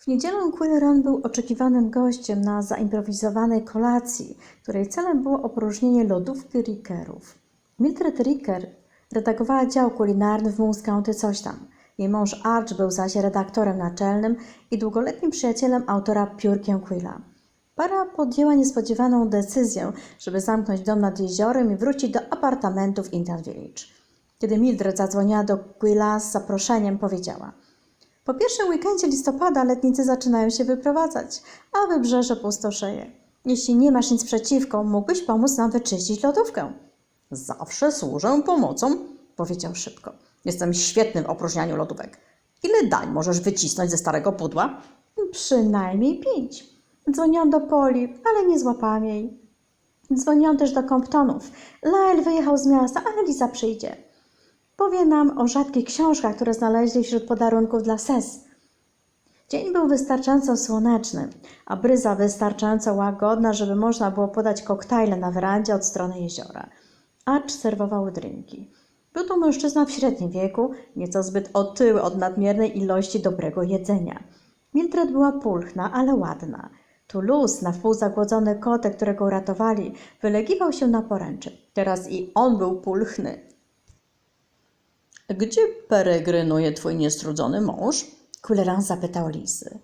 W niedzielę Quilleron był oczekiwanym gościem na zaimprowizowanej kolacji, której celem było opróżnienie lodówki Rickerów. Mildred Ricker redagowała dział kulinarny w Moose County coś tam. Jej mąż Arch był zaś redaktorem naczelnym i długoletnim przyjacielem autora Piórkiem Quilla. Para podjęła niespodziewaną decyzję, żeby zamknąć dom nad jeziorem i wrócić do apartamentów w Indian Village. Kiedy Mildred zadzwoniła do Quilla z zaproszeniem, powiedziała – po pierwszym weekendzie listopada letnicy zaczynają się wyprowadzać, a wybrzeże pustoszeje. Jeśli nie masz nic przeciwko, mógłbyś pomóc nam wyczyścić lodówkę. Zawsze służę pomocą, powiedział szybko. Jestem świetny w opróżnianiu lodówek. Ile dań możesz wycisnąć ze starego pudła? Przynajmniej pięć. Dzwoniłam do Poli, ale nie złapałam jej. Dzwoniłam też do Comptonów. Lyle wyjechał z miasta, ale Lisa przyjdzie. Powie nam o rzadkich książkach, które znaleźli wśród podarunków dla Ses. Dzień był wystarczająco słoneczny, a bryza wystarczająco łagodna, żeby można było podać koktajle na werandzie od strony jeziora. Arch serwował drinki. Był to mężczyzna w średnim wieku, nieco zbyt otyły od nadmiernej ilości dobrego jedzenia. Mildred była pulchna, ale ładna. Toulouse, na wpół zagłodzony kotek, którego uratowali, wylegiwał się na poręczy. Teraz i on był pulchny. Gdzie peregrynuje twój niestrudzony mąż? Kuleran zapytał Lisy.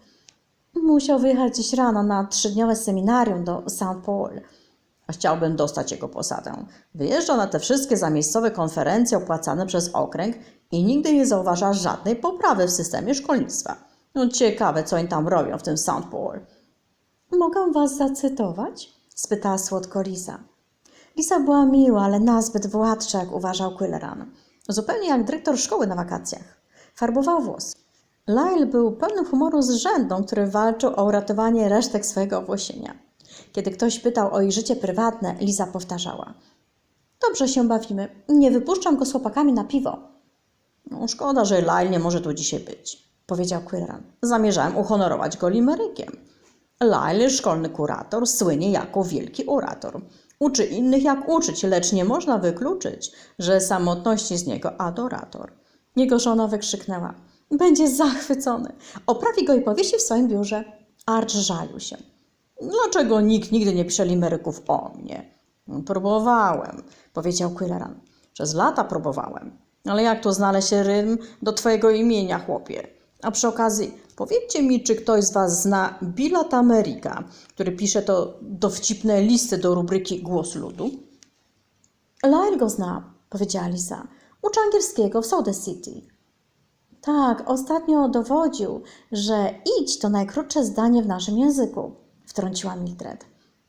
Musiał wyjechać dziś rano na trzydniowe seminarium do St. Paul. Chciałbym dostać jego posadę. Wyjeżdża na te wszystkie zamiejscowe konferencje opłacane przez okręg i nigdy nie zauważa żadnej poprawy w systemie szkolnictwa. No ciekawe, co oni tam robią w tym St. Paul. Mogę was zacytować? spytała słodko Lisa. Lisa była miła, ale nazbyt władcza, jak uważał Quilleran. Zupełnie jak dyrektor szkoły na wakacjach. Farbował włos. Lyle był pełny humoru z rzędą, który walczył o uratowanie resztek swojego owłosienia. Kiedy ktoś pytał o jej życie prywatne, Liza powtarzała. Dobrze się bawimy. Nie wypuszczam go z chłopakami na piwo. No, szkoda, że Lyle nie może tu dzisiaj być, Powiedział Quilleran. Zamierzałem uhonorować go limerykiem. Lyle, szkolny kurator, słynie jako wielki orator. Uczy innych jak uczyć, lecz nie można wykluczyć, że samotności z niego adorator. Jego żona wykrzyknęła. Będzie zachwycony. Oprawi go i powiesi w swoim biurze. Arch żalił się. Dlaczego nikt nigdy nie pisze limeryków o mnie? Próbowałem, powiedział Quilleran. Przez lata próbowałem. Ale jak tu znaleźć rym do twojego imienia, chłopie? A przy okazji, powiedzcie mi, czy ktoś z was zna Billa Tamerika, który pisze to dowcipne listy do rubryki Głos Ludu? Lyle go zna, powiedziała Lisa. Uczy angielskiego w Soda City. Tak, ostatnio dowodził, że idź to najkrótsze zdanie w naszym języku, wtrąciła Mildred.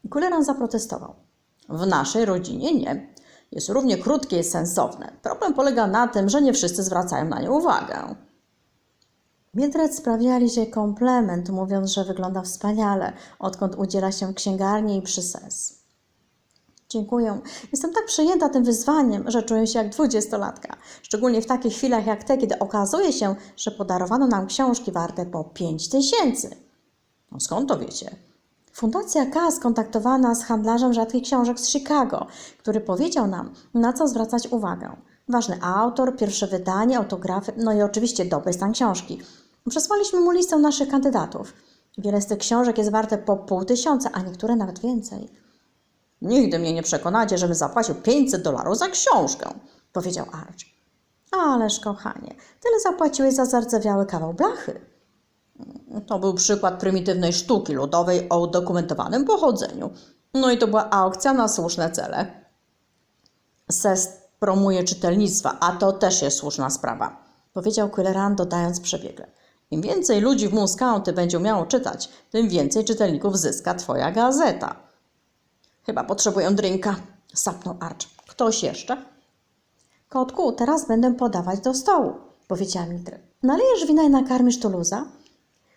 Kuleran zaprotestował. W naszej rodzinie nie. Jest równie krótkie i sensowne. Problem polega na tym, że nie wszyscy zwracają na nie uwagę. Mildred sprawiała Lizie komplement, mówiąc, że wygląda wspaniale, odkąd udziela się księgarni i przy ses. Dziękuję. Jestem tak przejęta tym wyzwaniem, że czuję się jak dwudziestolatka. Szczególnie w takich chwilach jak te, kiedy okazuje się, że podarowano nam książki warte po pięć tysięcy. No skąd to wiecie? Fundacja K skontaktowała nas z handlarzem rzadkich książek z Chicago, który powiedział nam, na co zwracać uwagę. Ważny autor, pierwsze wydanie, autografy, no i oczywiście dobry stan książki. Przesłaliśmy mu listę naszych kandydatów. Wiele z tych książek jest warte po pół tysiąca, a niektóre nawet więcej. Nigdy mnie nie przekonacie, żebym zapłacił 500 dolarów za książkę, Powiedział Arch. Ależ kochanie, tyle zapłaciłeś za zardzewiały kawał blachy. To był przykład prymitywnej sztuki ludowej o udokumentowanym pochodzeniu. No i to była aukcja na słuszne cele. SES promuje czytelnictwa, a to też jest słuszna sprawa, Powiedział Quilleran, dodając przebiegle. Im więcej ludzi w Moose County będzie umiało czytać, tym więcej czytelników zyska twoja gazeta. Chyba potrzebuję drinka, sapnął Arch. Ktoś jeszcze? Kotku, teraz będę podawać do stołu, powiedziała Mildred. Nalejesz wina i nakarmisz Tuluza?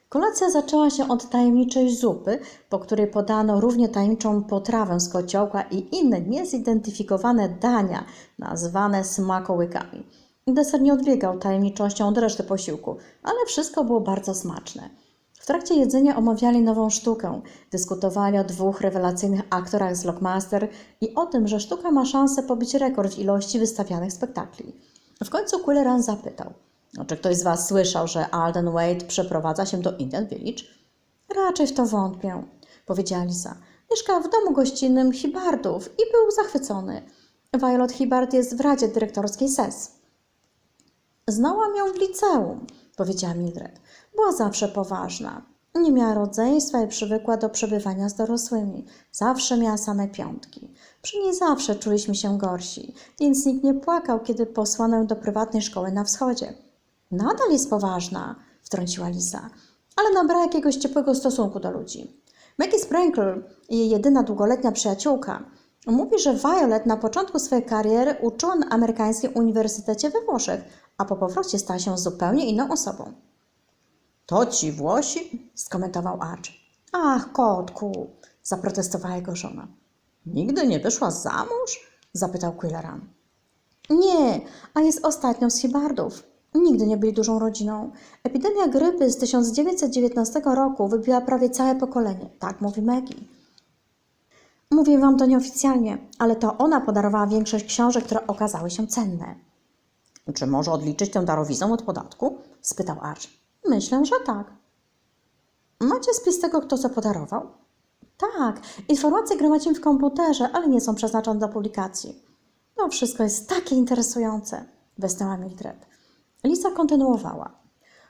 Kolacja zaczęła się od tajemniczej zupy, po której podano równie tajemniczą potrawę z kociołka i inne niezidentyfikowane dania, nazwane smakołykami. Deser nie odbiegał tajemniczością od reszty posiłku, ale wszystko było bardzo smaczne. W trakcie jedzenia omawiali nową sztukę, dyskutowali o dwóch rewelacyjnych aktorach z Lockmaster i o tym, że sztuka ma szansę pobić rekord ilości wystawianych spektakli. W końcu Quilleran zapytał. No, czy ktoś z Was słyszał, że Alden Wade przeprowadza się do Indian Village? Raczej w to wątpię, powiedziała Lisa. Mieszka w domu gościnnym Hibardów i był zachwycony. Violet Hibard jest w Radzie Dyrektorskiej SES. Znałam ją w liceum, powiedziała Mildred. Była zawsze poważna. Nie miała rodzeństwa i przywykła do przebywania z dorosłymi. Zawsze miała same piątki. Przy niej zawsze czuliśmy się gorsi, więc nikt nie płakał, kiedy posłano ją do prywatnej szkoły na wschodzie. Nadal jest poważna, wtrąciła Lisa, ale nabrała jakiegoś ciepłego stosunku do ludzi. Maggie Sprinkle, jej jedyna długoletnia przyjaciółka, mówi, że Violet na początku swojej kariery uczyła na amerykańskim uniwersytecie we Włoszech, a po powrocie stała się zupełnie inną osobą. To ci Włosi? skomentował Arch. Ach, kotku, zaprotestowała jego żona. Nigdy nie wyszła za mąż? Zapytał Quilleran. Nie, a jest ostatnią z Hibardów. Nigdy nie byli dużą rodziną. Epidemia grypy z 1919 roku wybiła prawie całe pokolenie, tak mówi Maggie. Mówię wam to nieoficjalnie, ale to ona podarowała większość książek, które okazały się cenne. Czy może odliczyć tę darowizną od podatku? spytał Arch. Myślę, że tak. Macie spis tego, kto co podarował? Tak, informacje gromadzimy w komputerze, ale nie są przeznaczone do publikacji. No, wszystko jest takie interesujące, westnęła Mildred. Lisa kontynuowała.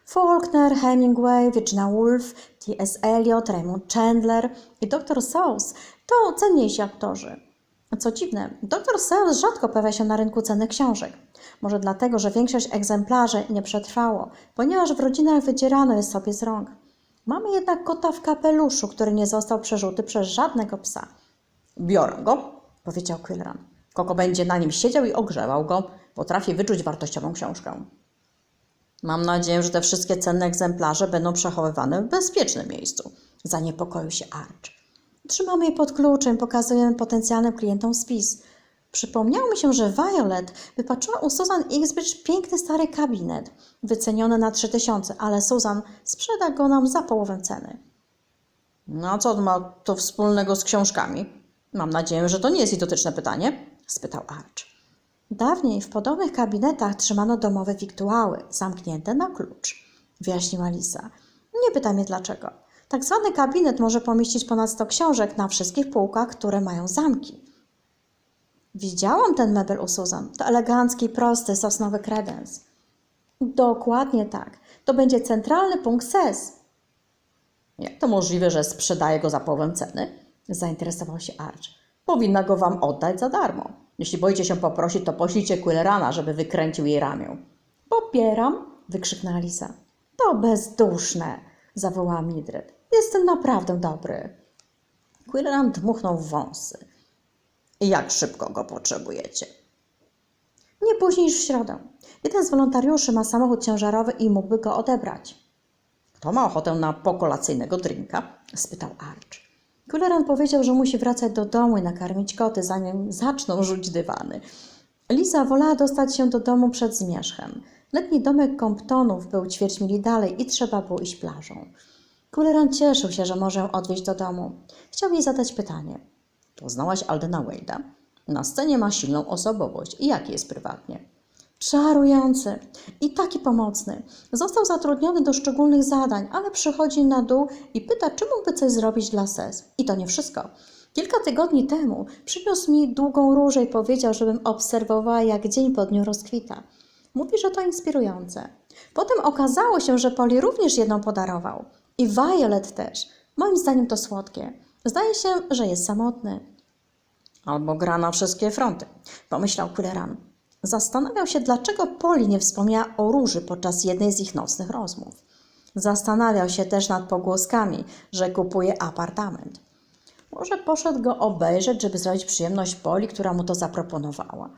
Faulkner, Hemingway, Virginia Woolf, T.S. Eliot, Raymond Chandler i dr Seuss to cenniejsi aktorzy. Co dziwne, dr Seuss rzadko pojawia się na rynku cennych książek. Może dlatego, że większość egzemplarzy nie przetrwało, ponieważ w rodzinach wydzierano je sobie z rąk. Mamy jednak kota w kapeluszu, który nie został przerzuty przez żadnego psa, Biorę go. powiedział Quilran. Koko będzie na nim siedział i ogrzewał go. Potrafi wyczuć wartościową książkę. Mam nadzieję, że te wszystkie cenne egzemplarze będą przechowywane w bezpiecznym miejscu. Zaniepokoił się Arch. Trzymamy je pod kluczem, pokazujemy potencjalnym klientom spis. Przypomniało mi się, że Violet wypatrzyła u Susan Ixbridge piękny stary kabinet, wyceniony na 3000, ale Susan sprzeda go nam za połowę ceny. No co ma to wspólnego z książkami? Mam nadzieję, że to nie jest idotyczne pytanie. spytał Arch. Dawniej w podobnych kabinetach trzymano domowe wiktuały, zamknięte na klucz, wyjaśniła Lisa. Nie pytaj mnie dlaczego. Tak zwany kabinet może pomieścić ponad 100 książek na wszystkich półkach, które mają zamki. Widziałam ten mebel u Susan. To elegancki, prosty, sosnowy kredens. Dokładnie tak. To będzie centralny punkt SES. Jak to możliwe, że sprzedaje go za połowę ceny? Zainteresował się Arch. Powinna go wam oddać za darmo. Jeśli boicie się poprosić, to poślijcie Quillerana, żeby wykręcił jej ramię. Popieram, wykrzyknęła Lisa. To bezduszne, zawołała Mildred. Jestem naprawdę dobry. Quilleran dmuchnął w wąsy. Jak szybko go potrzebujecie? Nie później niż w środę. Jeden z wolontariuszy ma samochód ciężarowy i mógłby go odebrać. Kto ma ochotę na pokolacyjnego drinka? spytał Arch. Kulleran powiedział, że musi wracać do domu i nakarmić koty, zanim zaczną rzuć dywany. Lisa wolała dostać się do domu przed zmierzchem. Letni domek Comptonów był ćwierć mili dalej i trzeba było iść plażą. Kulleran cieszył się, że może odwieźć do domu. Chciał jej zadać pytanie. Poznałaś Aldena Wade'a? Na scenie ma silną osobowość. I jaki jest prywatnie? Czarujący i taki pomocny. Został zatrudniony do szczególnych zadań, ale przychodzi na dół i pyta, czy mógłby coś zrobić dla SES. I to nie wszystko. Kilka tygodni temu przyniósł mi długą różę i powiedział, żebym obserwowała, jak dzień po dniu rozkwita. Mówi, że to inspirujące. Potem okazało się, że Poli również jedną podarował. I Violet też. Moim zdaniem to słodkie. Zdaje się, że jest samotny. Albo gra na wszystkie fronty. Pomyślał Kulleran. Zastanawiał się, dlaczego Poli nie wspomniała o róży podczas jednej z ich nocnych rozmów. Zastanawiał się też nad pogłoskami, że kupuje apartament. Może poszedł go obejrzeć, żeby zrobić przyjemność Poli, która mu to zaproponowała.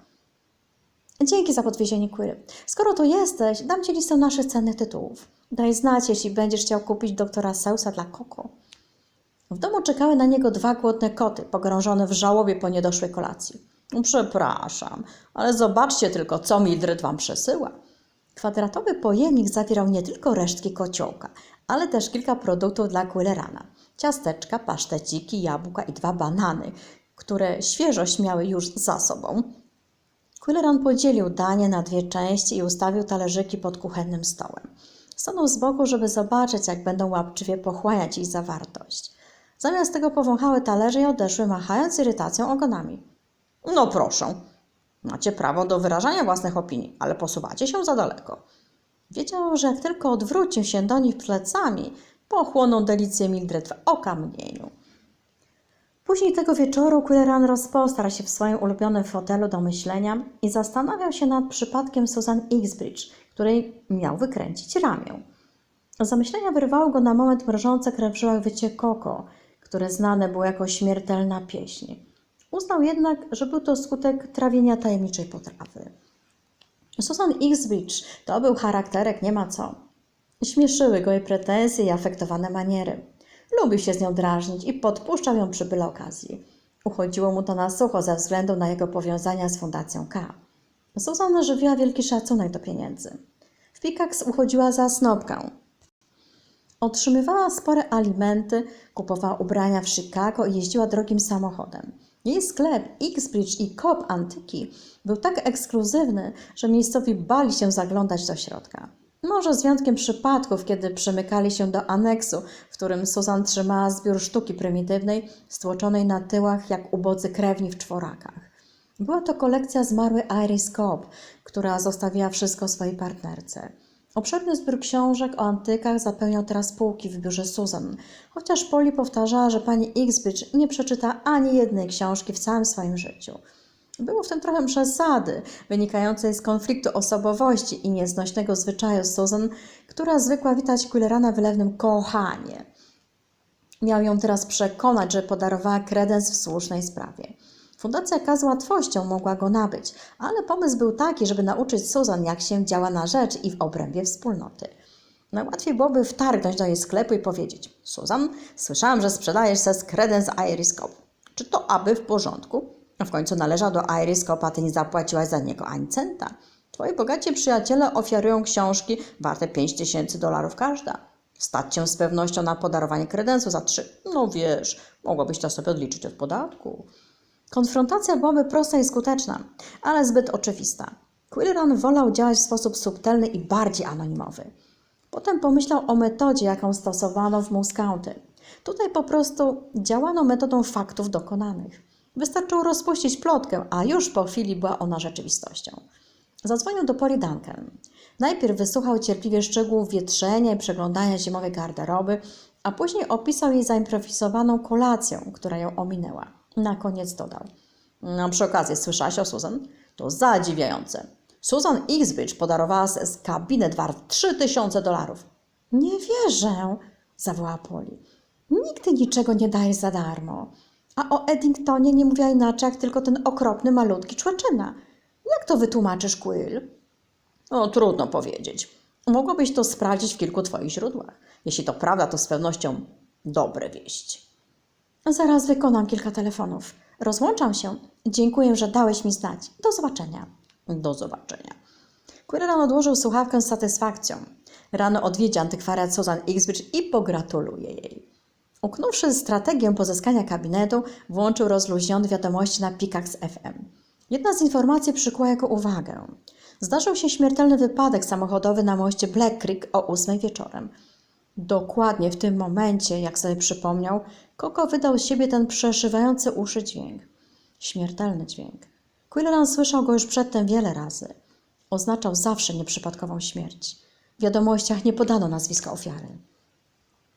Dzięki za podwiezienie Quiry. Skoro tu jesteś, dam Ci listę naszych cennych tytułów. Daj znać, jeśli będziesz chciał kupić doktora Seusa dla Koko. W domu czekały na niego dwa głodne koty, pogrążone w żałobie po niedoszłej kolacji. Przepraszam, ale zobaczcie tylko, co Mildred wam przesyła. Kwadratowy pojemnik zawierał nie tylko resztki kociołka, ale też kilka produktów dla Quillerana. Ciasteczka, paszteciki, jabłka i dwa banany, które świeżość miały już za sobą. Quilleran podzielił danie na dwie części i ustawił talerzyki pod kuchennym stołem. Stanął z boku, żeby zobaczyć, jak będą łapczywie pochłaniać ich zawartość. Zamiast tego powąchały talerze i odeszły, machając irytacją ogonami. No proszę. Macie prawo do wyrażania własnych opinii, ale posuwacie się za daleko. Wiedział, że jak tylko odwrócił się do nich plecami, pochłoną delicję Mildred w okamgnieniu. Później tego wieczoru Quilleran rozpostarł się w swoim ulubionym fotelu do myślenia i zastanawiał się nad przypadkiem Susan Ixbridge, której miał wykręcić ramię. Zamyślenia wyrwało go na moment mrożące krew w wycie koko, które znane było jako śmiertelna pieśń. Uznał jednak, że był to skutek trawienia tajemniczej potrawy. Susan Ixbridge to był charakterek, nie ma co. Śmieszyły go jej pretensje i afektowane maniery. Lubił się z nią drażnić i podpuszczał ją przy byle okazji. Uchodziło mu to na sucho ze względu na jego powiązania z Fundacją K. Susan żywiła wielki szacunek do pieniędzy. W Pikax uchodziła za snopkę. Otrzymywała spore alimenty, kupowała ubrania w Chicago i jeździła drogim samochodem. Jej sklep Xbridge i Cobb Antyki był tak ekskluzywny, że miejscowi bali się zaglądać do środka. Może z wyjątkiem przypadków, kiedy przymykali się do aneksu, w którym Susan trzymała zbiór sztuki prymitywnej, stłoczonej na tyłach jak ubodzy krewni w czworakach. Była to kolekcja zmarłej Iris Cobb, która zostawiła wszystko swojej partnerce. Obszerny zbiór książek o antykach zapełniał teraz półki w biurze Susan, chociaż Polly powtarzała, że pani Xbridge nie przeczyta ani jednej książki w całym swoim życiu. Było w tym trochę przesady, wynikającej z konfliktu osobowości i nieznośnego zwyczaju Susan, która zwykła witać Quillerana wylewnym kochanie. Miał ją teraz przekonać, że podarowała kredens w słusznej sprawie. Fundacja K z łatwością mogła go nabyć, ale pomysł był taki, żeby nauczyć Susan, jak się działa na rzecz i w obrębie wspólnoty. Najłatwiej byłoby wtargnąć do jej sklepu i powiedzieć: Susan, słyszałam, że sprzedajesz ses kredens Iris Cop. Czy to aby w porządku? W końcu należał do Iris Cop, a ty nie zapłaciłaś za niego ani centa. Twoi bogaci przyjaciele ofiarują książki warte 5 tysięcy dolarów każda. Stać cię z pewnością na podarowanie kredensu za trzy. No wiesz, mogłabyś to sobie odliczyć od podatku. Konfrontacja byłaby prosta i skuteczna, ale zbyt oczywista. Quilleran wolał działać w sposób subtelny i bardziej anonimowy. Potem pomyślał o metodzie, jaką stosowano w Moose County. Tutaj po prostu działano metodą faktów dokonanych. Wystarczyło rozpuścić plotkę, a już po chwili była ona rzeczywistością. Zadzwonił do Polly Duncan. Najpierw wysłuchał cierpliwie szczegółów wietrzenia i przeglądania zimowej garderoby, a później opisał jej zaimprowizowaną kolację, która ją ominęła. Na koniec dodał. No, przy okazji, słyszałaś o Susan? To zadziwiające. Susan Xbridge podarowała z kabinet wart 3000 dolarów. Nie wierzę, zawołała Polly. Nigdy niczego nie daje za darmo. A o Eddingtonie nie mówiła inaczej, jak tylko ten okropny, malutki człeczyna. Jak to wytłumaczysz, Quill? No, trudno powiedzieć. Mogłabyś to sprawdzić w kilku twoich źródłach. Jeśli to prawda, to z pewnością dobre wieści. Zaraz wykonam kilka telefonów. Rozłączam się. Dziękuję, że dałeś mi znać. Do zobaczenia. Do zobaczenia. Quirlan odłożył słuchawkę z satysfakcją. Rano odwiedzi antykwariat Susan Xbridge i pogratuluje jej. Uknąwszy strategię pozyskania kabinetu, włączył rozluźnione wiadomości na Pikax FM. Jedna z informacji przykuła jego uwagę. Zdarzył się śmiertelny wypadek samochodowy na moście Black Creek o ósmej wieczorem. Dokładnie w tym momencie, jak sobie przypomniał, Koko wydał z siebie ten przeszywający uszy dźwięk. Śmiertelny dźwięk. Quilleran słyszał go już przedtem wiele razy. Oznaczał zawsze nieprzypadkową śmierć. W wiadomościach nie podano nazwiska ofiary.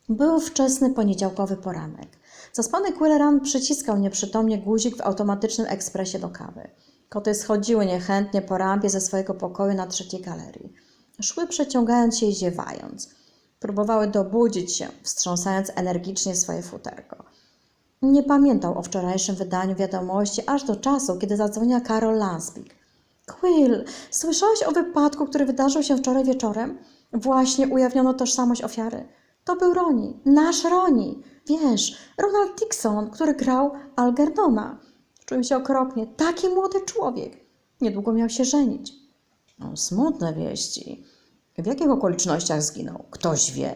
Był wczesny poniedziałkowy poranek. Zaspany Quilleran przyciskał nieprzytomnie guzik w automatycznym ekspresie do kawy. Koty schodziły niechętnie po rampie ze swojego pokoju na trzeciej galerii. Szły przeciągając się i ziewając. Próbowały dobudzić się, wstrząsając energicznie swoje futerko. Nie pamiętał o wczorajszym wydaniu wiadomości aż do czasu, kiedy zadzwoniła Carol Lanspeak. Quill, słyszałeś o wypadku, który wydarzył się wczoraj wieczorem? Właśnie ujawniono tożsamość ofiary. To był Roni, nasz Roni. Wiesz, Ronald Dixon, który grał Algernona. Czułem się okropnie. Taki młody człowiek. Niedługo miał się żenić. No, smutne wieści. W jakich okolicznościach zginął? Ktoś wie.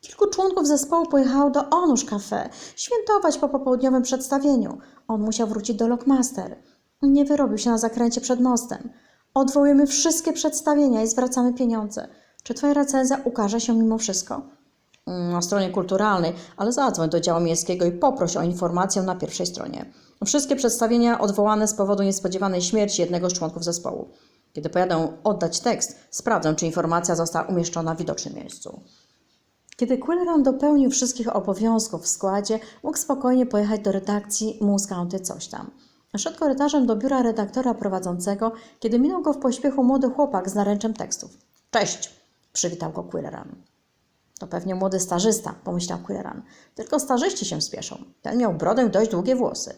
Kilku członków zespołu pojechało do Onusz Cafe świętować po popołudniowym przedstawieniu. On musiał wrócić do Lockmaster. Nie wyrobił się na zakręcie przed mostem. Odwołujemy wszystkie przedstawienia i zwracamy pieniądze. Czy twoja recenzja ukaże się mimo wszystko? Mm, Na stronie kulturalnej, ale zadzwoń do działu miejskiego i poproś o informację na pierwszej stronie. Wszystkie przedstawienia odwołane z powodu niespodziewanej śmierci jednego z członków zespołu. Kiedy pojadę oddać tekst, sprawdzę, czy informacja została umieszczona w widocznym miejscu. Kiedy Quilleran dopełnił wszystkich obowiązków w składzie, mógł spokojnie pojechać do redakcji Moose County coś tam. Szedł korytarzem do biura redaktora prowadzącego, kiedy minął go w pośpiechu młody chłopak z naręczem tekstów. Cześć! Przywitał go Quilleran. To pewnie młody stażysta, pomyślał Quilleran. Tylko starzyści się spieszą. Ten miał brodę i dość długie włosy.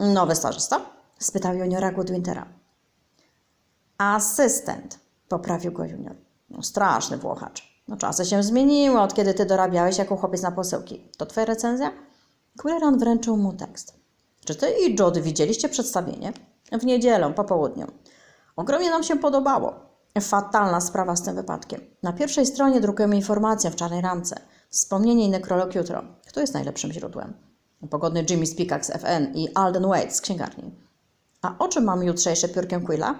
Nowy stażysta? Spytał juniora Goodwintera. Asystent, poprawił go junior. No, straszny włochacz. No, czasy się zmieniły, od kiedy ty dorabiałeś jako chłopiec na posyłki. To twoja recenzja? Quilleran wręczył mu tekst. Czy ty i Jody widzieliście przedstawienie? W niedzielę, po południu. Ogromnie nam się podobało. Fatalna sprawa z tym wypadkiem. Na pierwszej stronie drukujemy informację w czarnej ramce. Wspomnienie i nekrolog jutro. Kto jest najlepszym źródłem? Pogodny Jimmy Spikak z FN i Alden Wade z księgarni. A o czym mamy jutrzejsze piórkiem Quilla?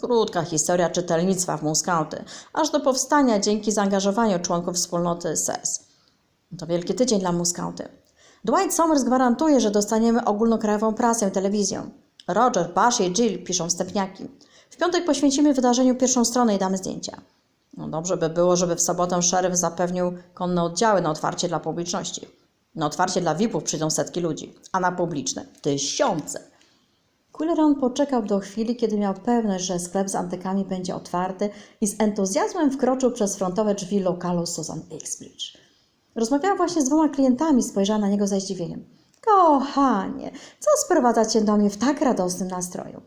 Krótka historia czytelnictwa w Muskauty, aż do powstania dzięki zaangażowaniu członków wspólnoty SES. To wielki tydzień dla Muskauty. Dwight Somers gwarantuje, że dostaniemy ogólnokrajową prasę i telewizję. Roger, Bash i Jill piszą wstępniaki. W piątek poświęcimy wydarzeniu pierwszą stronę i damy zdjęcia. No dobrze by było, żeby w sobotę szeryf zapewnił konne oddziały na otwarcie dla publiczności. Na otwarcie dla VIP-ów przyjdą setki ludzi, a na publiczne tysiące. Quilleran poczekał do chwili, kiedy miał pewność, że sklep z antykami będzie otwarty i z entuzjazmem wkroczył przez frontowe drzwi lokalu Susan Ixbridge. Rozmawiała właśnie z dwoma klientami, spojrzała na niego ze zdziwieniem. Kochanie, co sprowadza cię do mnie w tak radosnym nastroju?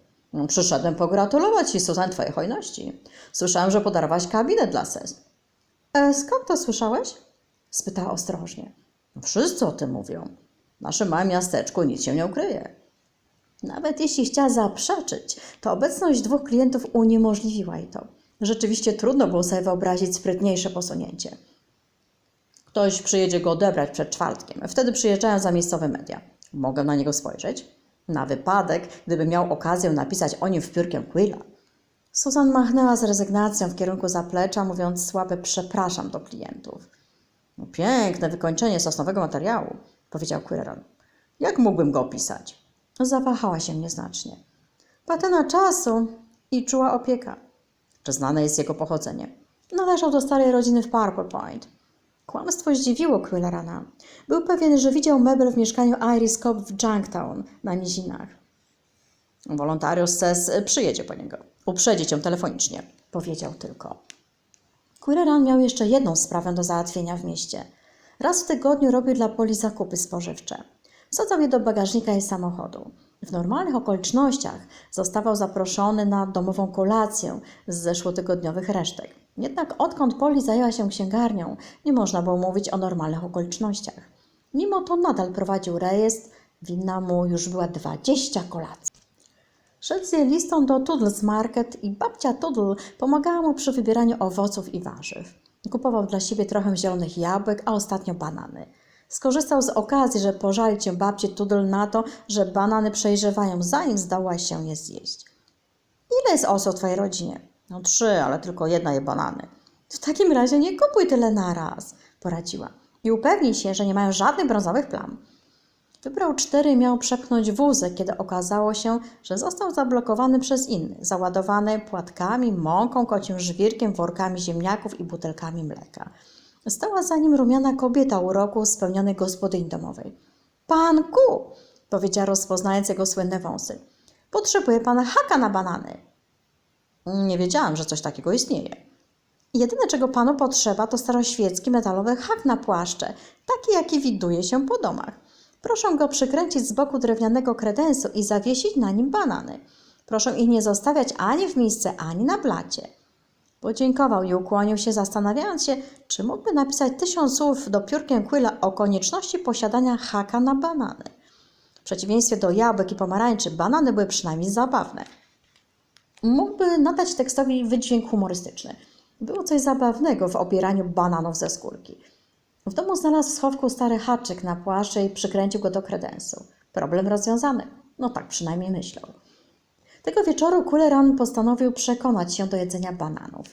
Przyszedłem pogratulować Ci, Suzan, Twojej hojności. Słyszałem, że podarowałaś kabinet dla SES. E, skąd to słyszałeś? spytała ostrożnie. Wszyscy o tym mówią. W naszym małym miasteczku nic się nie ukryje. Nawet jeśli chciała zaprzeczyć, to obecność dwóch klientów uniemożliwiła jej to. Rzeczywiście trudno było sobie wyobrazić sprytniejsze posunięcie. Ktoś przyjedzie go odebrać przed czwartkiem. Wtedy przyjeżdżają za miejscowe media. Mogę na niego spojrzeć? Na wypadek, gdyby miał okazję napisać o nim w piórkiem Quilla. Susan machnęła z rezygnacją w kierunku zaplecza, mówiąc słabe przepraszam do klientów. No, piękne wykończenie sosnowego materiału, powiedział Quilleron. Jak mógłbym go opisać? Zawahała się nieznacznie. Patyna czasu i czuła opieka. Czy znane jest jego pochodzenie? Należał do starej rodziny w Purple Point. Kłamstwo zdziwiło Quillerana. Był pewien, że widział mebel w mieszkaniu Iris Cobb w Junktown na nizinach. Wolontariusz SES przyjedzie po niego. Uprzedzi cię telefonicznie. Powiedział tylko. Quilleran miał jeszcze jedną sprawę do załatwienia w mieście. Raz w tygodniu robił dla Poli zakupy spożywcze. Wsadzał je do bagażnika jej samochodu. W normalnych okolicznościach zostawał zaproszony na domową kolację z zeszłotygodniowych resztek. Jednak odkąd Poli zajęła się księgarnią, nie można było mówić o normalnych okolicznościach. Mimo to nadal prowadził rejestr, winna mu już była 20 kolacji. Szedł z listą do Toodles Market i babcia Toodle pomagała mu przy wybieraniu owoców i warzyw. Kupował dla siebie trochę zielonych jabłek, a ostatnio banany. Skorzystał z okazji, że pożalił cię babci Toodle na to, że banany przejrzewają, zanim zdała się je zjeść. Ile jest osób w twojej rodzinie? No trzy, ale tylko jedna je banany. W takim razie nie kupuj tyle naraz, poradziła. I upewnij się, że nie mają żadnych brązowych plam. Wybrał cztery i miał przepchnąć wózek, kiedy okazało się, że został zablokowany przez inny, załadowany płatkami, mąką, kocim żwirkiem, workami ziemniaków i butelkami mleka. Stała za nim rumiana kobieta uroku spełnionej gospodyni domowej. Panku, powiedziała rozpoznając jego słynne wąsy. Potrzebuje pan haka na banany. Nie wiedziałam, że coś takiego istnieje. Jedyne, czego panu potrzeba, to staroświecki metalowy hak na płaszcze, taki jaki widuje się po domach. Proszę go przykręcić z boku drewnianego kredensu i zawiesić na nim banany. Proszę ich nie zostawiać ani w miejsce, ani na blacie. Podziękował i ukłonił się, zastanawiając się, czy mógłby napisać tysiąc słów do piórkiem Quilla o konieczności posiadania haka na banany. W przeciwieństwie do jabłek i pomarańczy, banany były przynajmniej zabawne. Mógłby nadać tekstowi wydźwięk humorystyczny. Było coś zabawnego w obieraniu bananów ze skórki. W domu znalazł w schowku stary haczyk na płaszcze i przykręcił go do kredensu. Problem rozwiązany. No tak przynajmniej myślał. Tego wieczoru Kuleran postanowił przekonać się do jedzenia bananów.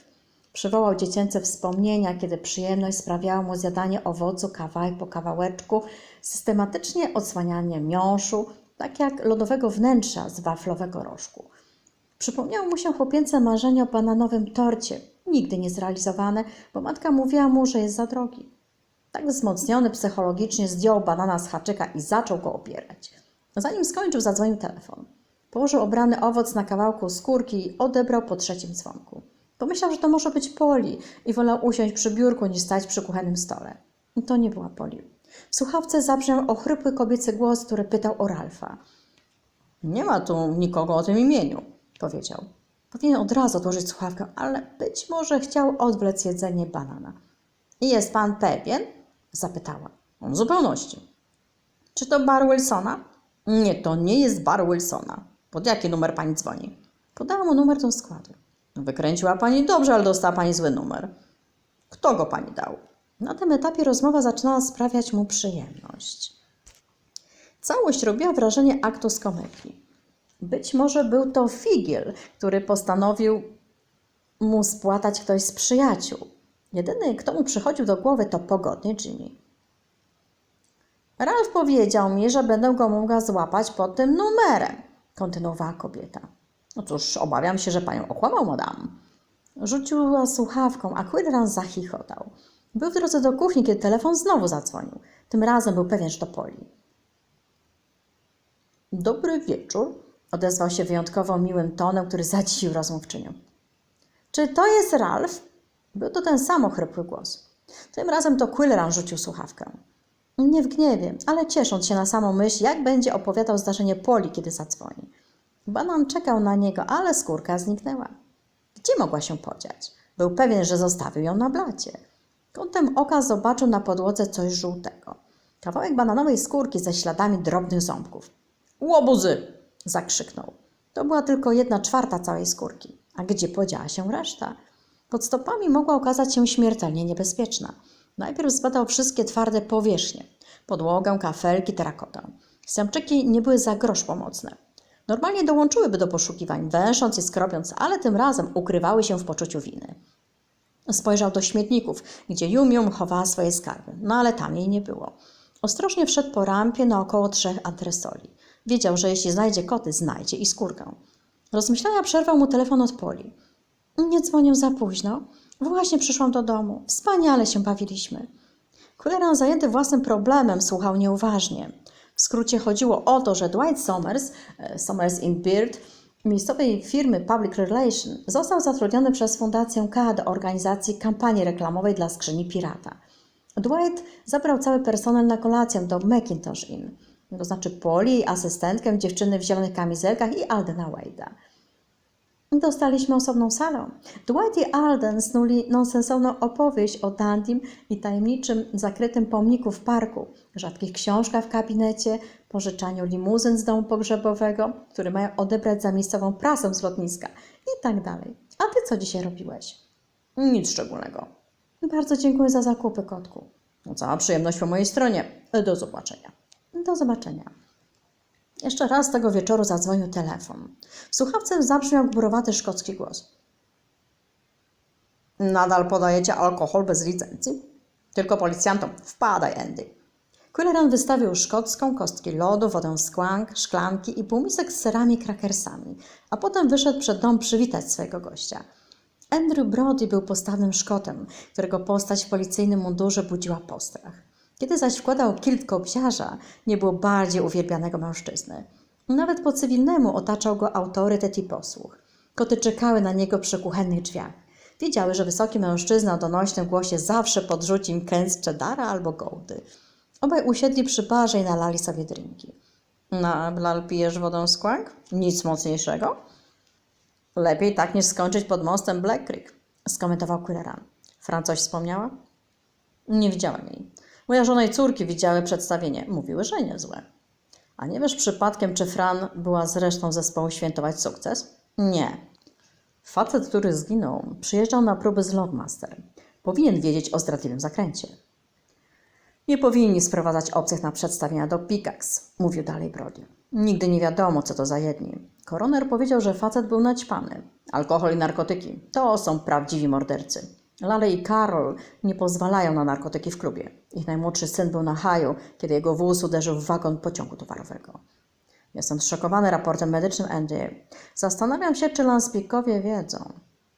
Przywołał dziecięce wspomnienia, kiedy przyjemność sprawiało mu zjadanie owocu kawałek po kawałeczku, systematycznie odsłanianie miąższu, tak jak lodowego wnętrza z waflowego rożku. Przypomniało mu się chłopięce marzenie o bananowym torcie, nigdy nie zrealizowane, bo matka mówiła mu, że jest za drogi. Tak wzmocniony psychologicznie zdjął banana z haczyka i zaczął go opierać. Zanim skończył, zadzwonił telefon. Położył obrany owoc na kawałku skórki i odebrał po trzecim dzwonku. Pomyślał, że to może być Poli i wolał usiąść przy biurku niż stać przy kuchennym stole. To nie była Poli. W słuchawce zabrzmiał ochrypły kobiecy głos, który pytał o Ralfa. Nie ma tu nikogo o tym imieniu, powiedział. Powinien od razu odłożyć słuchawkę, ale być może chciał odwlec jedzenie banana. Jest pan pewien? Zapytała. W zupełności. Czy to bar Wilsona? Nie, to nie jest bar Wilsona. Pod jaki numer pani dzwoni? Podała mu numer do składu. Wykręciła pani dobrze, ale dostała pani zły numer. Kto go pani dał? Na tym etapie rozmowa zaczynała sprawiać mu przyjemność. Całość robiła wrażenie aktu z komedii. Być może był to figiel, który postanowił Mu spłatać ktoś z przyjaciół. Jedyny, kto mu przychodził do głowy, to pogodny Jimmy. Ralph powiedział mi, że będę go mogła złapać pod tym numerem, Kontynuowała kobieta. No cóż, obawiam się, że panią okłamał, madam. Rzuciła słuchawką, a Quillan zachichotał. Był w drodze do kuchni, kiedy telefon znowu zadzwonił. Tym razem był pewien, że to Poli. Dobry wieczór, Odezwał się wyjątkowo miłym tonem, który zadziwił rozmówczynią. Czy to jest Ralph? Był to ten sam ochrypły głos. Tym razem to Quilleran rzucił słuchawkę. Nie w gniewie, ale ciesząc się na samą myśl, jak będzie opowiadał zdarzenie Poli, kiedy zadzwoni. Banan czekał na niego, ale skórka zniknęła. Gdzie mogła się podziać? Był pewien, że zostawił ją na blacie. Kątem oka zobaczył na podłodze coś żółtego. Kawałek bananowej skórki ze śladami drobnych ząbków. łobuzy! Zakrzyknął. To była tylko jedna czwarta całej skórki. A gdzie podziała się reszta? Pod stopami mogła okazać się śmiertelnie niebezpieczna. Najpierw zbadał wszystkie twarde powierzchnie. Podłogę, kafelki, terakotę. Siamczyki nie były za grosz pomocne. Normalnie dołączyłyby do poszukiwań, węsząc i skrobiąc, ale tym razem ukrywały się w poczuciu winy. Spojrzał do śmietników, gdzie Yum chowała swoje skarby, no ale tam jej nie było. Ostrożnie wszedł po rampie na około trzech antresoli. Wiedział, że jeśli znajdzie koty, znajdzie i skórkę. Rozmyślania przerwał mu telefon od Poli. Nie dzwonią za późno. Właśnie przyszłam do domu. Wspaniale się bawiliśmy. Kuleran zajęty własnym problemem słuchał nieuważnie. W skrócie chodziło o to, że Dwight Somers, e, Somers in Beard, miejscowej firmy Public Relation, został zatrudniony przez Fundację K do organizacji kampanii reklamowej dla skrzyni pirata. Dwight zabrał cały personel na kolację do Macintosh Inn, to znaczy Poli, asystentkę, dziewczyny w zielonych kamizelkach i Aldena Wade'a. Dostaliśmy osobną salę. Dwight i Alden snuli nonsensowną opowieść o Dandim i tajemniczym, zakrytym pomniku w parku, rzadkich książkach w kabinecie, pożyczaniu limuzyn z domu pogrzebowego, który mają odebrać za miejscową prasę z lotniska i tak dalej. A ty co dzisiaj robiłeś? Nic szczególnego. Bardzo dziękuję za zakupy, kotku. No, cała przyjemność po mojej stronie. Do zobaczenia. Do zobaczenia. Jeszcze raz tego wieczoru zadzwonił telefon. W słuchawce zabrzmiał gburowaty szkocki głos. Nadal podajecie alkohol bez licencji? Tylko policjantom. Wpadaj, Andy. Quilleran wystawił szkocką, kostki lodu, wodę z szklanki i półmisek z serami i krakersami, a potem wyszedł przed dom przywitać swojego gościa. Andrew Brody był postawnym Szkotem, którego postać w policyjnym mundurze budziła postrach. Kiedy zaś wkładał kilt kobziarza, nie było bardziej uwielbianego mężczyzny. Nawet po cywilnemu otaczał go autorytet i posłuch. Koty czekały na niego przy kuchennych drzwiach. Wiedziały, że wysoki mężczyzna o donośnym głosie zawsze podrzuci im kęs cheddara albo gołdy. Obaj usiedli przy barze i nalali sobie drinki. Nadal pijesz wodę z kłank? Nic mocniejszego? Lepiej tak niż skończyć pod mostem Black Creek, skomentował Quilleran. Fran coś wspomniała? Nie widziałem jej. Moja żona i córki widziały przedstawienie. Mówiły, że niezłe. A nie wiesz przypadkiem, czy Fran była z resztą zespołu świętować sukces? Nie. Facet, który zginął, przyjeżdżał na próby z Logmaster. Powinien wiedzieć o zdradliwym zakręcie. Nie powinni sprowadzać obcych na przedstawienia do Pikax, mówił dalej Brody. Nigdy nie wiadomo, co to za jedni. Koroner powiedział, że facet był naćpany. Alkohol i narkotyki to są prawdziwi mordercy. Lale i Karol nie pozwalają na narkotyki w klubie. Ich najmłodszy syn był na haju, kiedy jego wóz uderzył w wagon pociągu towarowego. Jestem zszokowany raportem medycznym Andy. Zastanawiam się, czy Lanspikowie wiedzą.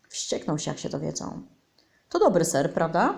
Wściekną się, jak się dowiedzą. To dobry ser, prawda?